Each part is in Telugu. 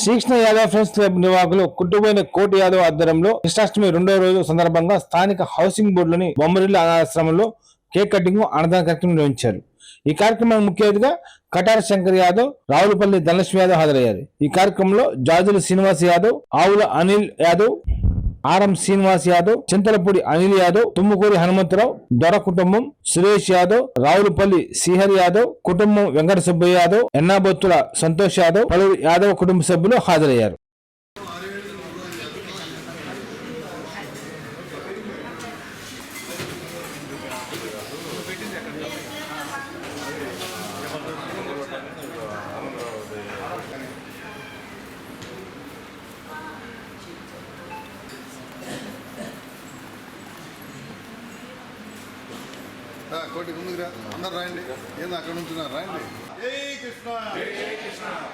శ్రీకృష్ణ యాదవ్ ఫ్రెండ్స్ క్లబ్ నివాకులు కుట్టుపోయిన కోటి యాదవ్ ఆధ్వర్యంలో కృష్ణాష్టమి రెండో రోజు సందర్భంగా స్థానిక హౌసింగ్ బోర్డులోని బొమ్మరిల్లు అనాశ్రమంలో కేక్ కటింగ్ అన్నదాన కార్యక్రమం నిర్వహించారు. ఈ కార్యక్రమం ముఖ్య అతిథిగా కటార శంకర్ యాదవ్ రావులపల్లి ధనలక్ష్మి యాదవ్ హాజరయ్యారు. ఈ కార్యక్రమంలో జాజుల శ్రీనివాస్ యాదవ్ ఆవుల అనిల్ యాదవ్ ఆర్ఎం శ్రీనివాస్ యాదవ్ చింతలపూడి అనిల్ యాదవ్ తుమ్ముకూరి హనుమంతరావు దొర కుటుంబం సురేష్ యాదవ్ రావులపల్లి శ్రీహరి యాదవ్ కుటుంబం వెంకట సుబ్బయ్య యాదవ్ ఎన్నాబొత్తుల సంతోష్ యాదవ్ పలువురు యాదవ్ కుటుంబ సభ్యులు హాజరయ్యారు. కోటి ముందుకు రా. అందరు రాయండి. ఏంది అక్కడ నుంచున్నారు? రాయండి. జై కృష్ణ. జై కృష్ణ.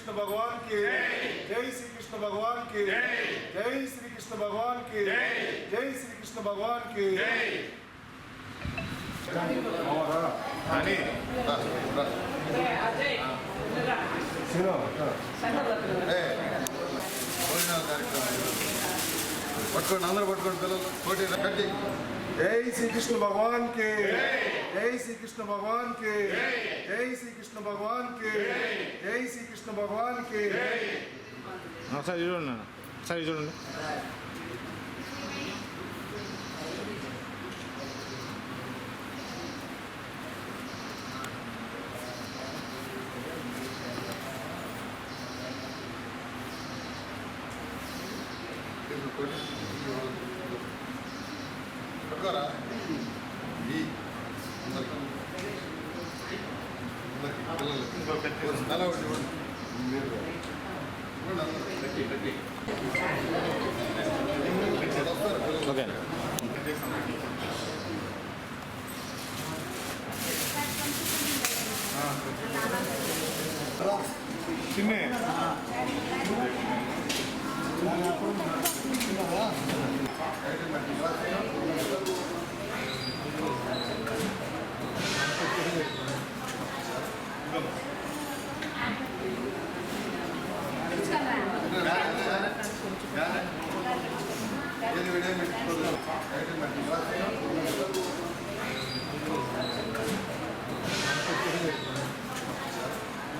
कृष्ण भगवान की जय श्री कृष्ण भगवान की जय श्री कृष्ण भगवान की जय श्री कृष्ण भगवान की हमारा అని రా, రా. సినో ఏ, భోజనాల కార్యక్రమం పట్టుకోండి అందరూ పట్టుకోండి పిల్లలు కోటి రా, కట్టి జై శ్రీకృష్ణ భగవాన్కి జై శ్రీకృష్ణ భగవాన్కి జై శ్రీకృష్ణ భగవాన్కి జై శ్రీకృష్ణ భగవాన్కి సరి చూడండి సరి చూడండి. Thank you. ఓకే చిన్నే.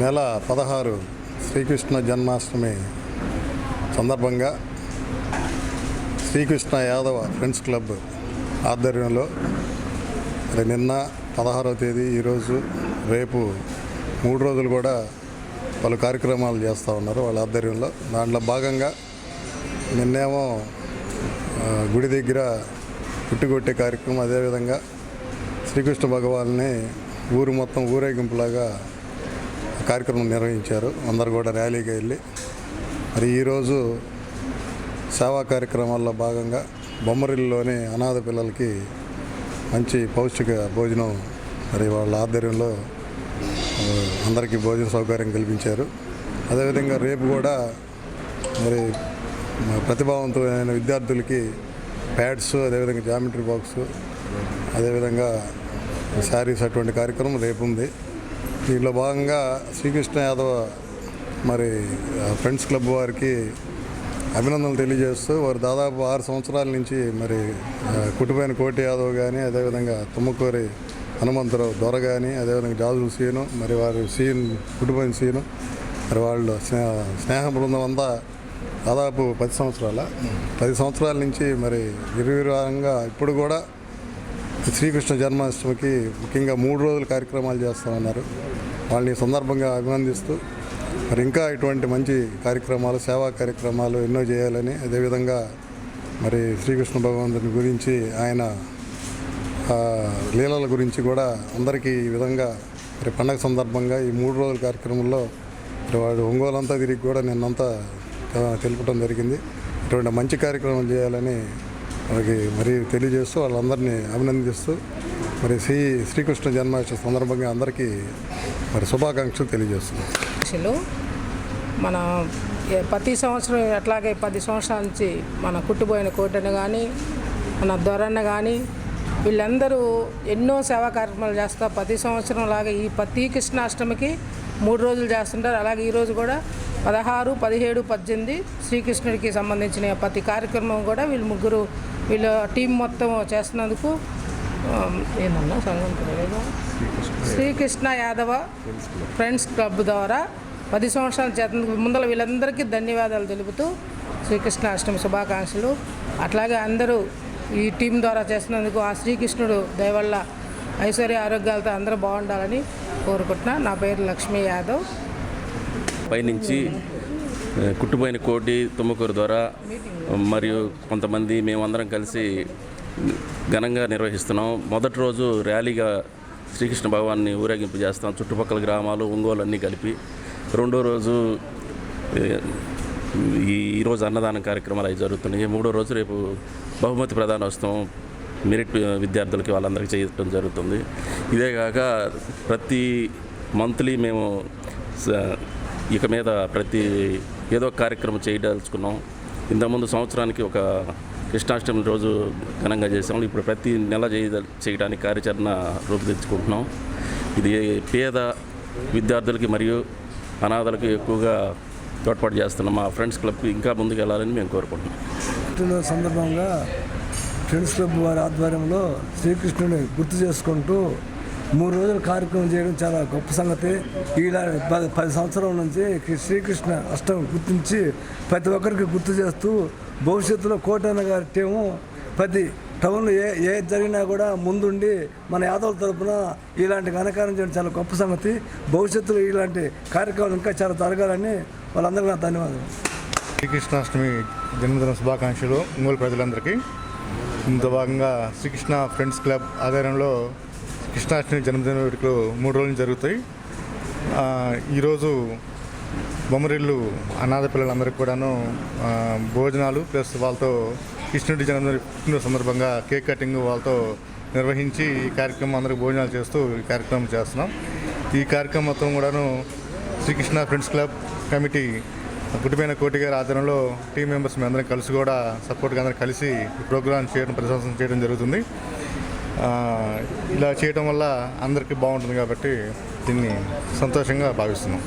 నెల పదహారు శ్రీకృష్ణ జన్మాష్టమి సందర్భంగా శ్రీకృష్ణ యాదవ ఫ్రెండ్స్ క్లబ్ ఆధ్వర్యంలో మరి నిన్న పదహారవ తేదీ ఈరోజు రేపు మూడు రోజులు కూడా పలు కార్యక్రమాలు చేస్తూ ఉన్నారు వాళ్ళ ఆధ్వర్యంలో. దాంట్లో భాగంగా నిన్నేమో గుడి దగ్గర పుట్టికొట్టే కార్యక్రమం అదేవిధంగా శ్రీకృష్ణ భగవాన్ని ఊరు మొత్తం ఊరేగింపులాగా కార్యక్రమం నిర్వహించారు. అందరు కూడా ర్యాలీకి వెళ్ళి మరి ఈరోజు సేవా కార్యక్రమాల్లో భాగంగా బొమ్మరిల్లోని అనాథ పిల్లలకి మంచి పౌష్టిక భోజనం మరి వాళ్ళ ఆధ్వర్యంలో అందరికీ భోజన సౌకర్యం కల్పించారు. అదేవిధంగా రేపు కూడా మరి ప్రతిభావంతమైన విద్యార్థులకి ప్యాడ్స్ అదేవిధంగా జామెట్రీ బాక్స్ అదేవిధంగా శారీస్ అటువంటి కార్యక్రమం రేపు ఉంది. దీంట్లో భాగంగా శ్రీకృష్ణ యాదవ్ మరి ఫ్రెండ్స్ క్లబ్ వారికి అభినందనలు తెలియజేస్తూ వారు దాదాపు ఆరు సంవత్సరాల నుంచి మరి కుటుంబైన కోటి యాదవ్ కానీ అదేవిధంగా తుమ్మకూరి హనుమంతరావు దొర కానీ అదేవిధంగా జాజుల సీను మరి వారి సీన్ కుటుంబం సీను మరి వాళ్ళు స్నేహ స్నేహ బృందం అంతా దాదాపు పది సంవత్సరాల పది సంవత్సరాల నుంచి మరి నిర్విరామంగా ఇప్పుడు కూడా శ్రీకృష్ణ జన్మాష్టమికి ముఖ్యంగా మూడు రోజుల కార్యక్రమాలు చేస్తామన్నారు. వాళ్ళని సందర్భంగా అభినందిస్తూ మరి ఇంకా ఇటువంటి మంచి కార్యక్రమాలు సేవా కార్యక్రమాలు ఎన్నో చేయాలని అదేవిధంగా మరి శ్రీకృష్ణ భగవంతుని గురించి ఆయన లీలల గురించి కూడా అందరికీ ఈ విధంగా మరి పండగ సందర్భంగా ఈ మూడు రోజుల కార్యక్రమంలో మరి వాడు ఒంగోలంతా తిరిగి కూడా నిన్నంతా ఆ, తెలుపడం జరిగింది. ఇటువంటి మంచి కార్యక్రమం చేయాలని మనకి మరి తెలియజేస్తూ వాళ్ళందరినీ అభినందిస్తూ మరి శ్రీ శ్రీకృష్ణ జన్మాష్టమి సందర్భంగా అందరికీ మరి శుభాకాంక్షలు తెలియజేస్తున్నాను మన ప్రతి సంవత్సరం అట్లాగే పది సంవత్సరాల నుంచి మన కుట్టుబోయిన కోటను కానీ మన దొరన్న కానీ వీళ్ళందరూ ఎన్నో సేవా కార్యక్రమాలు చేస్తారు ప్రతి సంవత్సరం లాగా ఈ ప్రతి కృష్ణాష్టమికి మూడు రోజులు చేస్తుంటారు. అలాగే ఈరోజు కూడా పదహారు పదిహేడు పద్దెనిమిది శ్రీకృష్ణుడికి సంబంధించిన ప్రతి కార్యక్రమం కూడా వీళ్ళు ముగ్గురు వీళ్ళ టీం మొత్తం చేస్తున్నందుకు ఏందన్నా సంఘం శ్రీకృష్ణ యాదవ ఫ్రెండ్స్ క్లబ్ ద్వారా పది సంవత్సరాల చేత ముందర వీళ్ళందరికీ ధన్యవాదాలు తెలుపుతూ శ్రీకృష్ణ అష్టమి శుభాకాంక్షలు. అట్లాగే అందరూ ఈ టీం ద్వారా చేస్తున్నందుకు ఆ శ్రీకృష్ణుడు దయవల్ల ఐశ్వర్య ఆరోగ్యాలతో అందరూ బాగుండాలని కోరుకుంటున్నా. నా పేరు లక్ష్మీ యాదవ్. పైనుంచి కుట్టుపోయిన కోటి తుమ్మకూరు ద్వారా మరియు కొంతమంది మేమందరం కలిసి ఘనంగా నిర్వహిస్తున్నాం. మొదటి రోజు ర్యాలీగా శ్రీకృష్ణ భగవాన్ని ఊరేగింపు చేస్తాం. చుట్టుపక్కల గ్రామాలు ఒంగోలు అన్నీ కలిపి రెండో రోజు ఈ ఈరోజు అన్నదానం కార్యక్రమాలు అవి జరుగుతున్నాయి. మూడో రోజు రేపు బహుమతి ప్రధానోత్సవం మెరిట్ విద్యార్థులకి వాళ్ళందరికీ చేయడం జరుగుతుంది. ఇదే కాక ప్రతి మంత్లీ మేము స- ఇక మీద ప్రతి ఏదో కార్యక్రమం చేయదలుచుకున్నాం. ఇంతకుముందు సంవత్సరానికి ఒక కృష్ణాష్టమి రోజు ఘనంగా చేసాం ఇప్పుడు ప్రతి నెల చేయ చేయడానికి కార్యాచరణ రూపుదిద్దుకుంటున్నాం ఇది పేద విద్యార్థులకి మరియు అనాథలకు ఎక్కువగా తోడ్పాటు చేస్తున్నాం. మా ఫ్రెండ్స్ క్లబ్కి ఇంకా ముందుకు వెళ్ళాలని మేము కోరుకుంటున్నాం. సందర్భంగా ఫ్రెండ్స్ క్లబ్ వారి ఆధ్వర్యంలో శ్రీకృష్ణుని గుర్తు చేసుకుంటూ మూడు రోజుల కార్యక్రమం చేయడం చాలా గొప్ప సంగతి. ఇలా పది పది సంవత్సరాల నుంచి శ్రీకృష్ణ అష్టమి గుర్తించి ప్రతి ఒక్కరికి గుర్తు చేస్తూ భవిష్యత్తులో కోటన్న గారి టీము ప్రతి టౌన్లో ఏ ఏ జరిగినా కూడా ముందుండి మన యాదవుల తరపున ఇలాంటి ఘనకారం చేయడం చాలా గొప్ప సంగతి. భవిష్యత్తులో ఇలాంటి కార్యక్రమాలు ఇంకా చాలా జరగాలని వాళ్ళందరికీ నా ధన్యవాదాలు. శ్రీకృష్ణాష్టమి జన్మదిన శుభాకాంక్షలు ఒంగోలు ప్రజలందరికీ. ఇంత భాగంగా శ్రీకృష్ణ ఫ్రెండ్స్ క్లబ్ ఆధ్వర్యంలో కృష్ణాష్టమి జన్మదిన వేడుకలు మూడు రోజులు జరుగుతాయి. ఈరోజు బొమ్మరిల్లు అనాథ పిల్లలందరికీ కూడాను భోజనాలు ప్లస్ వాళ్ళతో కృష్ణుడి జన్మదిన సందర్భంగా కేక్ కటింగ్ వాళ్ళతో నిర్వహించి ఈ కార్యక్రమం అందరికి భోజనాలు చేస్తూ ఈ కార్యక్రమం చేస్తున్నాం. ఈ కార్యక్రమం మొత్తం కూడాను శ్రీకృష్ణ ఫ్రెండ్స్ క్లబ్ కమిటీ గుడ్డిపోయిన కోటి గారి ఆధ్వర్యంలో టీం మెంబర్స్ మీ అందరం కలిసి కూడా సపోర్ట్గా అందరం కలిసి ఈ ప్రోగ్రామ్ చేయడం ప్రశంసన చేయడం జరుగుతుంది. ఇలా చేయడం వల్ల అందరికీ బాగుంటుంది కాబట్టి దీన్ని సంతోషంగా భావిస్తున్నాం.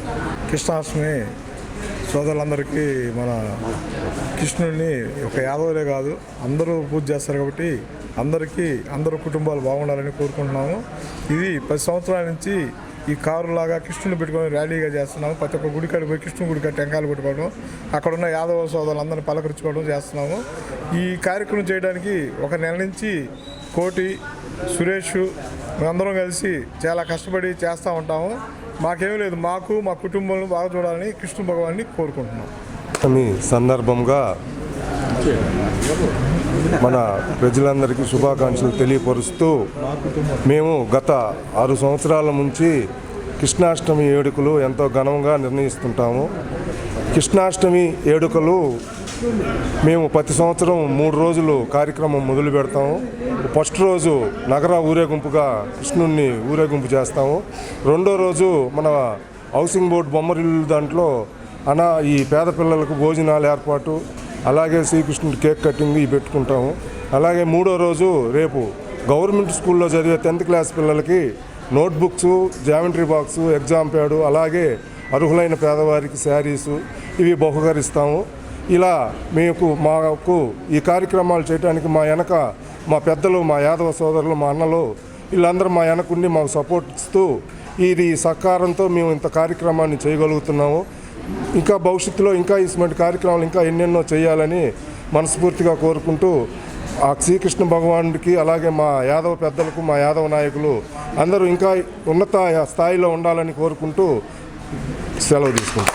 కృష్ణాష్టమి సోదరులందరికీ మన కృష్ణుడిని ఒక యాదవులే కాదు అందరూ పూజ చేస్తారు కాబట్టి అందరికీ అందరూ కుటుంబాలు బాగుండాలని కోరుకుంటున్నాము. ఇది పది సంవత్సరాల నుంచి ఈ కారు లాగా కృష్ణుని పెట్టుకొని ర్యాలీగా చేస్తున్నాము. ప్రతి ఒక్క గుడికాడికి పోయి కృష్ణుని గుడికాడ టెంకాయలు పెట్టుకోవడం అక్కడ ఉన్న యాదవ సోదరులందరినీ పలకరించుకోవడం చేస్తున్నాము. ఈ కార్యక్రమం చేయడానికి ఒక నెల నుంచి కోటి సురేష్ మేమందరం కలిసి చాలా కష్టపడి చేస్తూ ఉంటాము. మాకేమీ లేదు మాకు మా కుటుంబంలో బాగా చూడాలని కృష్ణ భగవాన్ని కోరుకుంటున్నాం. మీ సందర్భంగా మన ప్రజలందరికీ శుభాకాంక్షలు తెలియపరుస్తూ మేము గత ఆరు సంవత్సరాల నుంచి కృష్ణాష్టమి ఏడుకలు ఎంతో ఘనంగా నిర్ణయిస్తుంటాము. కృష్ణాష్టమి ఏడుకలు మేము ప్రతి సంవత్సరం మూడు రోజులు కార్యక్రమం మొదలు పెడతాము. ఫస్ట్ రోజు నగర ఊరేగింపుగా కృష్ణుణ్ణి ఊరేగింపు చేస్తాము. రెండో రోజు మన హౌసింగ్ బోర్డు బొమ్మరిల్లు దాంట్లో అనా ఈ పేద పిల్లలకు భోజనాలు ఏర్పాటు అలాగే శ్రీకృష్ణుడి కేక్ కటింగ్ ఇవి పెట్టుకుంటాము. అలాగే మూడో రోజు రేపు గవర్నమెంట్ స్కూల్లో చదివే టెన్త్ క్లాస్ పిల్లలకి notebooks geometry box exam pad అలాగే అర్హులైన పేదవారికి శారీసు ఇవి బహుకరిస్తాము. ఇలా మీకు మాకు ఈ కార్యక్రమాలు చేయడానికి మా వెనక మా పెద్దలు మా యాదవ సోదరులు మా అన్నలు వీళ్ళందరూ మా వెనకుండి మాకు సపోర్ట్ ఇస్తూ ఇది సహకారంతో మేము ఇంత కార్యక్రమాన్ని చేయగలుగుతున్నాము. ఇంకా భవిష్యత్తులో ఇంకా ఇటువంటి కార్యక్రమాలు ఇంకా ఎన్నెన్నో చేయాలని మనస్ఫూర్తిగా కోరుకుంటూ ఆ శ్రీకృష్ణ భగవానుడికి అలాగే మా యాదవ పెద్దలకు మా యాదవ నాయకులు అందరూ ఇంకా ఉన్నత స్థాయిలో ఉండాలని కోరుకుంటూ సెలవు తీసుకుంటాం